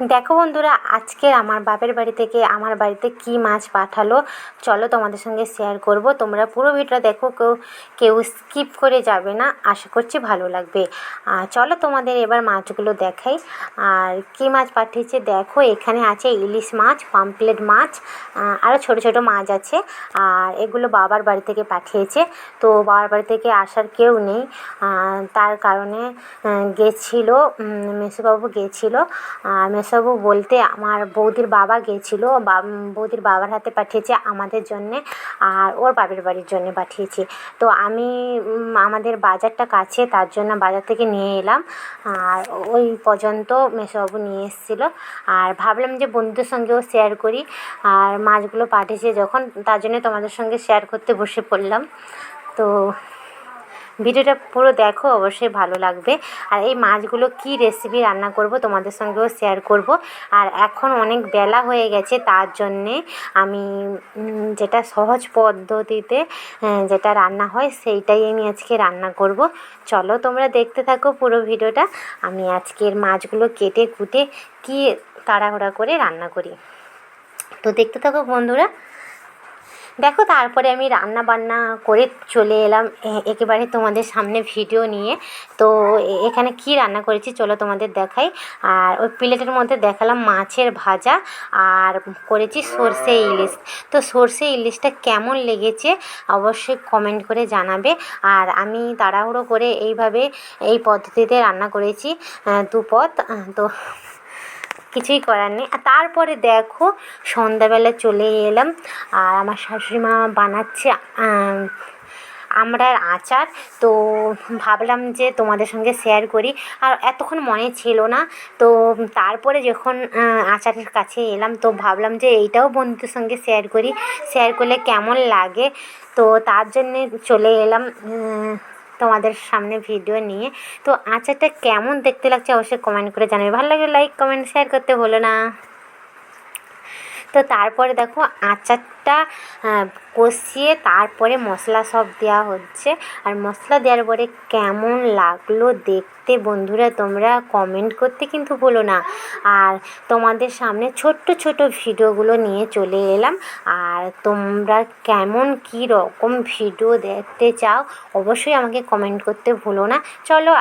দেখো বন্ধুরা, আজকে আমার বাপের বাড়ি থেকে আমার বাড়িতে কী মাছ পাঠালো, চলো তোমাদের সঙ্গে শেয়ার করব। তোমরা পুরো ভিডিওটা দেখো, কেউ কেউ স্কিপ করে যাবে না, আশা করছি ভালো লাগবে। চলো তোমাদের এবার মাছগুলো দেখাই। আর কী মাছ পাঠিয়েছে দেখো, এখানে আছে ইলিশ মাছ, পামপ্লেট মাছ আরও ছোটো ছোটো মাছ আছে। আর এগুলো বাবার বাড়ি থেকে পাঠিয়েছে, তো বাবার বাড়ি থেকে আসার কেউ নেই। তার কারণে গেছিল মেসোবাবু গেছিল। আর মেসোবাবু বলতে আমার বৌদির বাবা গেছিল, বা- বৌদির বাবার হাতে পাঠিয়েছে আমাদের জন্যে আর ওর বাপের বাড়ির জন্য পাঠিয়েছে। তো আমি আমাদের বাজারটা কাছে, তার জন্য বাজার থেকে নিয়ে এলাম। আর ওই পর্যন্ত মেসোবাবু নিয়ে এসেছিল। আর ভাবলাম যে বন্ধুদের সঙ্গেও শেয়ার করি। আর মাছগুলো পাঠিয়েছে যখন, তার জন্য তোমাদের সঙ্গে শেয়ার করতে বসে পড়লাম। তো ভিডিওটা পুরো দেখো, অবশ্যই ভালো লাগবে। আর এই মাছগুলো কি রেসিপি রান্না করব তোমাদের সঙ্গেও শেয়ার করব। আর এখন অনেক বেলা হয়ে গেছে, তার জন্যে আমি যেটা সহজ পদ্ধতিতে যেটা রান্না হয় সেইটাই আমি আজকে রান্না করব। চলো তোমরা দেখতে থাকো পুরো ভিডিওটা। আমি আজকের মাছগুলো কেটে কুটে কি তাড়াহুড়া করে রান্না করি। তো দেখতে থাকো বন্ধুরা। দেখো, তারপরে আমি রান্না বান্না করে চলে এলাম একেবারে তোমাদের সামনে ভিডিও নিয়ে। তো এখানে কি রান্না করেছি চলো তোমাদের দেখাই। আর ওই প্লেটের মধ্যে দেখালাম মাছের ভাজা আর করেছি সর্ষে ইলিশ। তো সর্ষে ইলিশটা কেমন লেগেছে অবশ্যই কমেন্ট করে জানাবে। আর আমি তাড়াহুড়ো করে এইভাবে এই পদ্ধতিতে রান্না করেছি দুপদ তো কিছুই করার নেই। আর তারপরে দেখো সন্ধ্যাবেলা চলে এলাম আর আমার শাশুড়ি মা বানাচ্ছে আম, আমড়ার আচার। তো ভাবলাম যে তোমাদের সঙ্গে শেয়ার করি। আর এতক্ষণ মনে ছিল না তো তারপরে যখন আচারের কাছে এলাম তো ভাবলাম যে এইটাও বন্ধুদের সঙ্গে শেয়ার করি। শেয়ার করলে কেমন লাগে? তো তার জন্যে চলে এলাম তোমাদের সামনে ভিডিও নিয়ে। তো আচারটা কেমন দেখতে লাগছে অবশ্যই কমেন্ট করে জানাবে। ভালো লাগলে লাইক কমেন্ট শেয়ার করতে ভুলো না। তো তারপরে দেখো আচারটা কষিয়ে তারপরে মশলা সব দেওয়া হচ্ছে। আর মশলা দেওয়ার পরে কেমন লাগল দেখতে বন্ধুরা তোমরা কমেন্ট করতে কিন্তু ভুলো না। আর তোমাদের সামনে ছোট্ট ছোট ভিডিওগুলো নিয়ে চলে এলাম। আর তোমরা কেমন, কী রকম ভিডিও দেখতে চাও অবশ্যই আমাকে কমেন্ট করতে ভুলো না। চলো